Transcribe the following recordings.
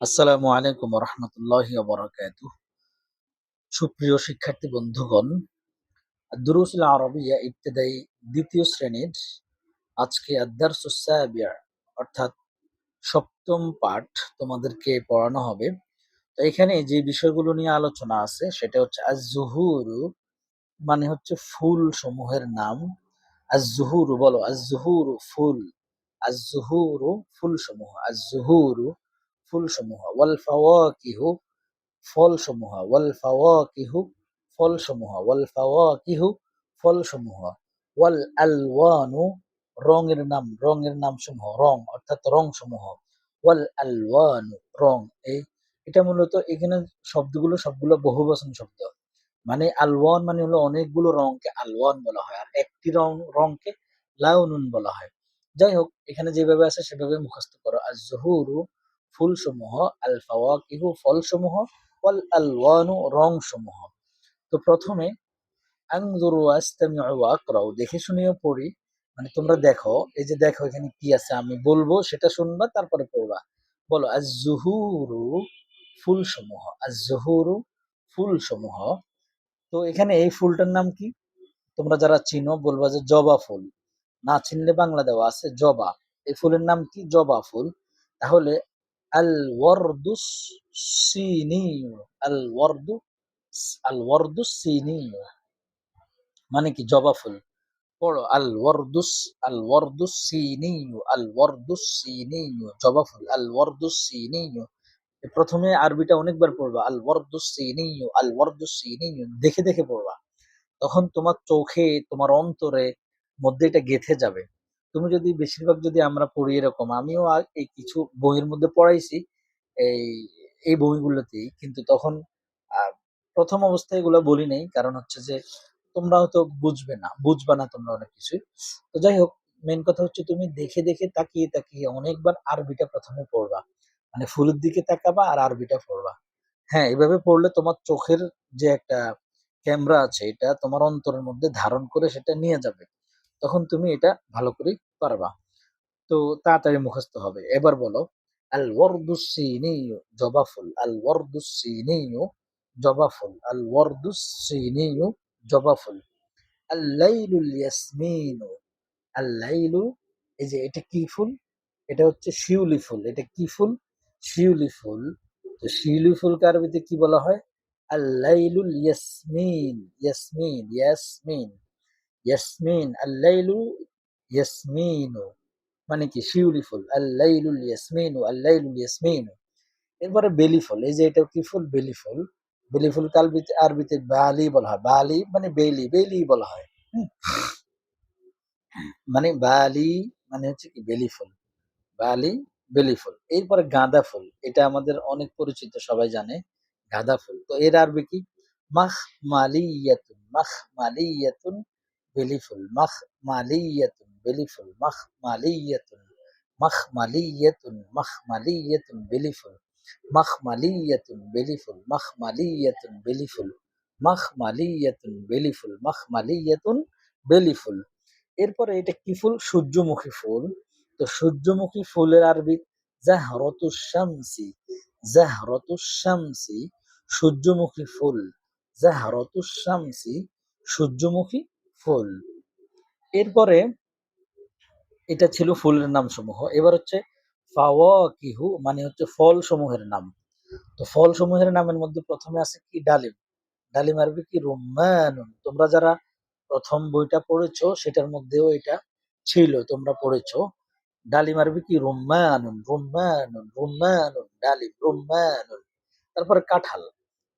আসসালামু আলাইকুম রহমতুল্লাহ বরাকাত সুপ্রিয় শিক্ষার্থী বন্ধুগণ, দুরুসুল আরবিয়া ইবতেদায়ী দ্বিতীয় শ্রেণির আজকে আদার্স সাবিয়া, অর্থাৎ সপ্তম পাঠ তোমাদেরকে পড়ানো হবে। তো এখানে যে বিষয়গুলো নিয়ে আলোচনা আছে, সেটা হচ্ছে আজ জুহুরু মানে হচ্ছে ফুল সমূহের নাম। আজ জুহুরু বলো আজ জুহুরু ফুল আজ জুহুরু ফুল সমূহ আজ জুহুরু ফুল সমূহ ওয়াল ফাওয়াকিহু ফল সমূহ ওয়াল ফাওয়াকিহু ফল সমূহ ওয়াল ফাওয়াকিহু ফল সমূহ ওয়াল আলওয়ানু রঙের নাম রঙের নাম সমূহ রং অর্থাৎ রং সমূহ ওয়াল আলওয়ানু রং, এই এটা মূলত এখানে শব্দগুলো সবগুলো বহুবচন শব্দ। মানে আলওয়ান মানে হলো অনেকগুলো রংকে আলওয়ান বলা হয়, আর একটি রং রংকে লাউনুন বলা হয়। যাই হোক, এখানে যেভাবে আছে সেভাবে মুখস্থ করো। আর জহুরু ফুলসমূহ আল ফাওয়াকিহু ফলসমূহ ওয়াল আলওয়ানু রং সমূহ তো প্রথমে, আনজুরু আস্তামিউ ওয়া আকরাউ। দেখে শুনিও পড়ি। মানে তোমরা দেখো, এই যে দেখো এখানে কি আছে, আমি বলব, সেটা শুনবা, তারপরে পড়বা। বলো আজ জুহুরু ফুলসমূহ আজ জুহুরু ফুলসমূহ। তো এখানে এই ফুলটার নাম কি? তোমরা যারা চিনো, বলবা যে জবা ফুল। না চিনলে বাংলা দেওয়া আছে জবা। এই ফুলের নাম কি? জবা ফুল। তাহলে আল ওয়ারদুস সিনিয়ু আল ওয়ারদু মানে কি? জবা ফুল। পড়ো আল ওয়ারদুস আল ওয়ারদুস সিনিয়ু আল ওয়ারদুস সিনিয়ু জবা ফুল আল ওয়ারদুস প্রথমে আরবিটা অনেকবার পড়বা আল ওয়ারদুস সিনিয়ু আল ওয়ারদুস সিনিয়ু দেখে দেখে পড়বা। তখন তোমার চোখে, তোমার অন্তরে মধ্যে এটা গেথে যাবে। তুমি যদি বেশিরভাগ যদি আমরা পড়ি এরকম, আমিও এই কিছু বইয়ের মধ্যে পড়াইছি, এই এই বইগুলোতেই। কিন্তু তখন প্রথম অবস্থায় এগুলো বলি নাই। কারণ হচ্ছে যে, তোমরা হয়তো বুঝবে না, বুঝবা না তোমরা অনেক কিছুই। তো যাই হোক মেন কথা হচ্ছে তুমি দেখে দেখে তাকিয়ে তাকিয়ে অনেকবার আরবিটা প্রথমে পড়বা। মানে ফুলের দিকে তাকাবা আর আরবিটা পড়বা। হ্যাঁ এভাবে পড়লে তোমার চোখের যে একটা ক্যামেরা আছে, এটা তোমার অন্তরের মধ্যে ধারণ করে সেটা নিয়ে যাবে। তখন তুমি এটা ভালো করে পারবা। তো তাড়াতাড়ি মুখস্থ হবে। এবার বলো, আল ওয়ারদুসিনিয়ু জবা ফুল, আল ওয়ারদুসিনিয়ু জবা ফুল, আল ওয়ারদুসিনিয়ু জবা ফুল, আল লাইলুল ইয়াসমিনু, আল লাইলু, এই যে এটা কি ফুল? এটা হচ্ছে শিউলি ফুল। এটা কি ফুল? শিউলি ফুল। তো শিউলি ফুলকে আরবিতে কি বলা হয়? আল লাইলুল ইয়াসমিন ইয়াসমিন ইয়াসমিন। ইয়াসমিন আল লাইলু ইয়াসমিনু। মানে কি? শিউলি ফুল। আল্লাইলুল ইয়াসমিনু আল্লাইলুল ইয়াসমিনু। এরপরে বেলি ফুল। এই যে এটা কি ফুল? বেলি ফুল। বেলি ফুল কালবিতে, আরবিতে বালি বলা হয়। বালি মানে বেলি বেলি বলা হয়। মানে বালি মানে হচ্ছে কি? বেলি ফুল। বালি, বেলি ফুল। এরপরে গাঁদা ফুল। এটা আমাদের অনেক পরিচিত, সবাই জানে। গাঁদা ফুল। তো এর আরবি কি? মাখ মালিয়াতুন মাখ মালিয়াতুন বেলি ফুল মাখ মালিয়াতুন বেলি ফুল মাখ মালিয়াতুন মাখ মালিয়াতুন মাখ মালিয়াতুন বেলি ফুল মাখ মালিয়াতুন বেলি ফুল মাখ মালিয়াতুন বেলি ফুল মাখ মালিয়াতুন বেলি ফুল মাখ মালিয়াতুন বেলি ফুল এরপরে এটা কি ফুল? সূর্যমুখী ফুল। তো সূর্যমুখী ফুলের আরবি জাহরতুস শামসি জাহরতুস শামসি সূর্যমুখী ফুল জাহরতুস শামসি সূর্যমুখী ফুল। এরপরে এটা ছিল ফুলের নাম সমূহ এবার হচ্ছে ফাওয়াকিহু মানে হচ্ছে ফল সমূহের নাম। তো ফল সমূহের নামের মধ্যে প্রথমে আছে কি? ডালিম। ডালিম আরবি কি? রুম্মানুন। তোমরা যারা প্রথম বইটা পড়েছো, সেটার মধ্যেও এটা ছিল, তোমরা পড়েছো। ডালিম আরবি কি? রুম্মানুন রুম্মানুন রুম্মানুন, ডালিম, রুম্মানুন। তারপরে কাঁঠাল।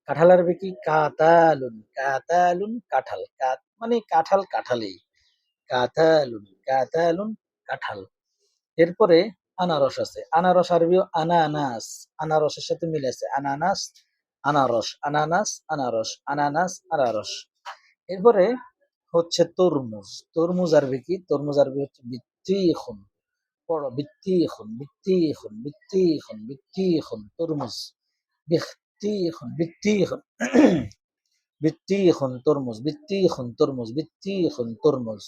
কাঁঠাল আরবি কি? কাতালুন কাতালুন, কাঁঠাল। মানে কাঁঠাল কাঁঠালেই কাতালুন কাতালুন কাঁঠাল। এরপরে আনারস আছে। আনারস আরবিও আনানাস। আনারসের সাথে মিলে আছে। আনানাস, আনারস আনানাস আনারস আনানাস, আনারস। এরপরে হচ্ছে তরমুজ। তরমুজ আরবি কি? তরমুজ আরবি হচ্ছে বিত্তিখুন পড়ো বিত্তিখুন বিত্তিখুন বিত্তিখুন বিত্তিখুন তরমুজ। বিত্তিখুন বিত্তিখুন বিত্তিখুন তরমুজ বিত্তিখুন তরমুজ বিত্তিখুন তরমুজ।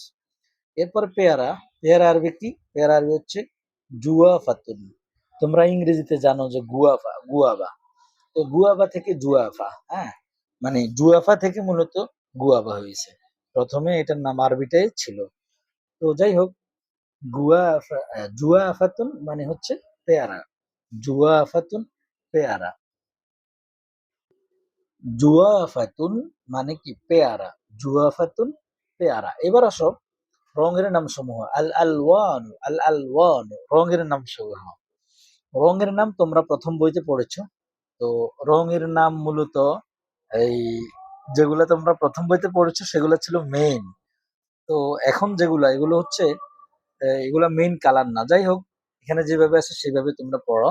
এরপর পেয়ারা পেয়ারা আরবি কি? পেয়ারা আরবি হচ্ছে জুয়া ফাতুন তোমরা ইংরেজিতে জানো যে গুয়াফা, গুয়াবা। তো গুয়াবা থেকে জুয়াফা হ্যাঁ? মানে জুয়াফা থেকে মূলত গুয়াবা হয়েছে। প্রথমে এটার নাম আরবিটাই ছিল। তো যাই হোক, গুয়াফা জুয়াফাতুন মানে হচ্ছে পেয়ারা। জুয়াফাতুন পেয়ারা। জুয়াফাতুন মানে কি? পেয়ারা। জুয়াফাতুন, পেয়ারা। এবার আসো রঙের নাম সমূহ আল আলওয়ান আল আলওয়ান, রঙের নাম সমূহ রঙের নাম তোমরা প্রথম বইতে পড়েছো। তো রঙের নাম মূলত এই যেগুলো তোমরা প্রথম বইতে পড়েছো, সেগুলো ছিল মেইন তো এখন যেগুলো, এগুলো হচ্ছে এগুলো মেইন কালার না। যাই হোক, এখানে যেভাবে আছে, সেভাবে তোমরা পড়ো।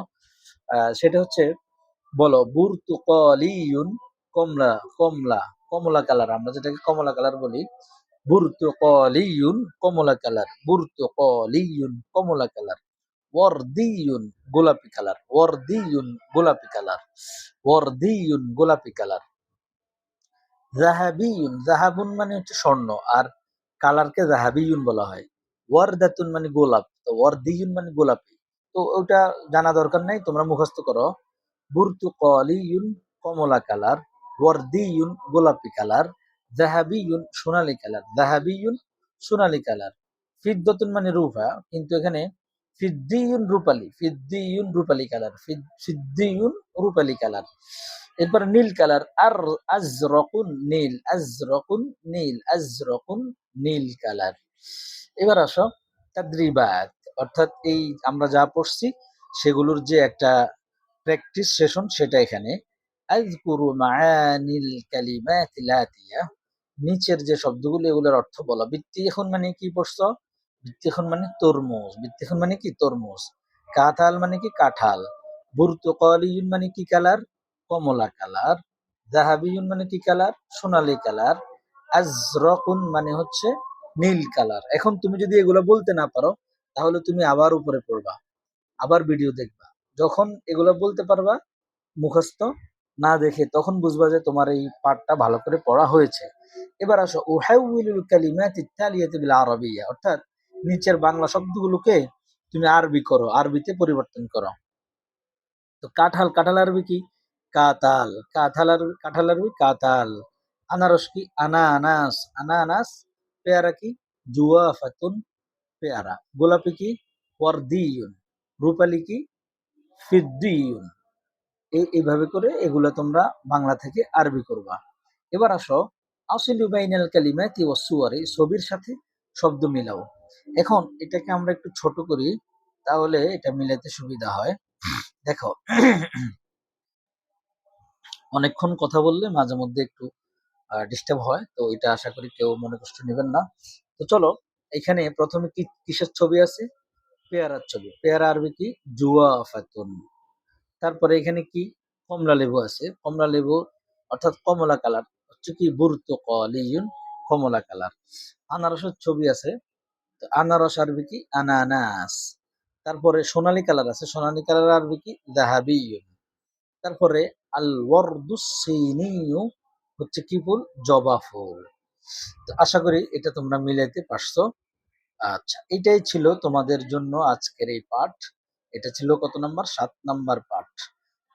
সেটা হচ্ছে, বলো বুরতুকালিউন কমলা কমলা কমলা কালার আমরা যেটাকে কমলা কালার বলি বুরতুকালিউন কমলা কালার বুরতুকালিউন কমলা কালার ওয়ারদিউন গোলাপি কালার ওয়ারদিউন গোলাপি কালার ওয়ারদিউন গোলাপি কালার জাহাবিউন জাহাবুন মানে হচ্ছে স্বর্ণ, আর কালারকে জাহাবিউন বলা হয়। ওয়ারদাতুন মানে গোলাপ, তো ওয়ারদিউন মানে গোলাপি। তো ওটা জানা দরকার নাই, তোমরা মুখস্থ করো। বুরতুকালিউন কমলা কালার ওয়ারদিউন গোলাপি কালার জাহাবিউন সোনালী কালার জাহাবিউন সোনালী কালার। ফিদ্দতুন মানে রূপা, কিন্তু এখানে ফিদ্দিউন রূপালী ফিদ্দিউন রূপালী কালার ফিদ্দিউন রূপালী কালার। এরপর নীল কালার, আর আজরকুন নীল আজরকুন নীল আজরকুন নীল কালার। এবার আসো তাদ্রিবাত, অর্থাৎ এই আমরা যা পড়ছি, সেগুলোর যে একটা প্র্যাকটিস সেশন সেটা এখানে। আজকুরু মাআনিল কালিমাতিল আতিয়া নিচের যে শব্দগুলো, এগুলোর অর্থ বলা। বৃত্তি এখন মানে কি পড়ছো? বৃত্তি এখন মানে তরমুজ। বৃত্তি এখন মানে কি? তরমুজ। কাঁঠাল মানে কি? কাঁঠাল। বুর্তুকালিউন মানে কি কালার? কমলা কালার। জাহাবিউন মানে কি কালার? সোনালী কালার। আজরকুন মানে হচ্ছে নীল কালার। এখন তুমি যদি এগুলো বলতে না পারো, তাহলে তুমি আবার উপরে পড়বা। আবার ভিডিও দেখবা। যখন এগুলো বলতে পারবা, মুখস্থ না দেখে তখন বুঝবা যে তোমার এই পাঠটা ভালো করে পড়া হয়েছে। এবার আসো উহাউলুল কালিমাতি তালিয়াতি বিল আরবিয়া। অর্থাৎ নিচের বাংলা শব্দগুলোকে তুমি আরবি করো, আরবিতে পরিবর্তন করো। তো কাঁঠাল কাঁঠাল আরবি কি? কাতাল। কাঁঠাল আরবি কাঁঠাল আরবি কাতাল। আনারস কি? আনানাস। আনানাস পেয়ারা কি? জুয়া ফাতুন পেয়ারা। গোলাপি কি? ওয়ারদিয়ুন। রূপালি কি? ফিদ্দিয়ুন। এই এইভাবে করে এগুলো তোমরা বাংলা থেকে আরবি করবা। এবার আসো, আসিলু বাইনাল কালিমাতি ওয়াস সুয়ারি ছবির সাথে শব্দ মিলাও। এখন এটাকে আমরা একটু ছোট করি, তাহলে এটা মিলাতে সুবিধা হয়। দেখো, অনেকক্ষণ কথা বললে মাঝে মধ্যে একটু ডিস্টার্ব হয়, তো এটা আশা করি কেউ মনে কষ্ট নেবেন না। তো চলো, এখানে প্রথমে কি, কিসের ছবি আছে? পেয়ারার ছবি। পেয়ারা আরবি কি? জুয়া ফাতুন। তারপরে এখানে কি? কমলা লেবু আছে। কমলা লেবু অর্থাৎ কমলা কালার। হচ্ছে কি? বুরত কলিউন কমলা কালার। আনারসের ছবি আছে। তো আনারস আরবি কি? আনানাস। তারপরে সোনালী কালার আছে। সোনালী কালার আরবি কি? জাহাবিউন তারপরে আল ওয়ারদুসিনিউ হচ্ছে কি ফুল? জবা ফুল। তো আশা করি এটা তোমরা মিলাইতে পারছ। আচ্ছা এটাই ছিল তোমাদের জন্য আজকের এই পাঠ। এটা ছিল কত নাম্বার? সাত নাম্বার পাঠ।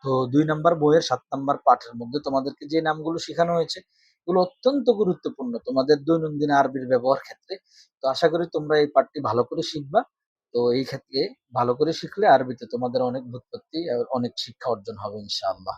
তো দুই নাম্বার বইয়ের সাত নাম্বার পাঠের মধ্যে তোমাদেরকে যে নামগুলো শেখানো হয়েছে, এগুলো অত্যন্ত গুরুত্বপূর্ণ তোমাদের দৈনন্দিন আরবির ব্যবহার ক্ষেত্রে। তো আশা করি তোমরা এই পাঠটি ভালো করে শিখবা। তো এই ক্ষেত্রে ভালো করে শিখলে আরবিতে তোমাদের অনেক বুৎপত্তি অনেক শিক্ষা অর্জন হবে ইনশাআল্লাহ।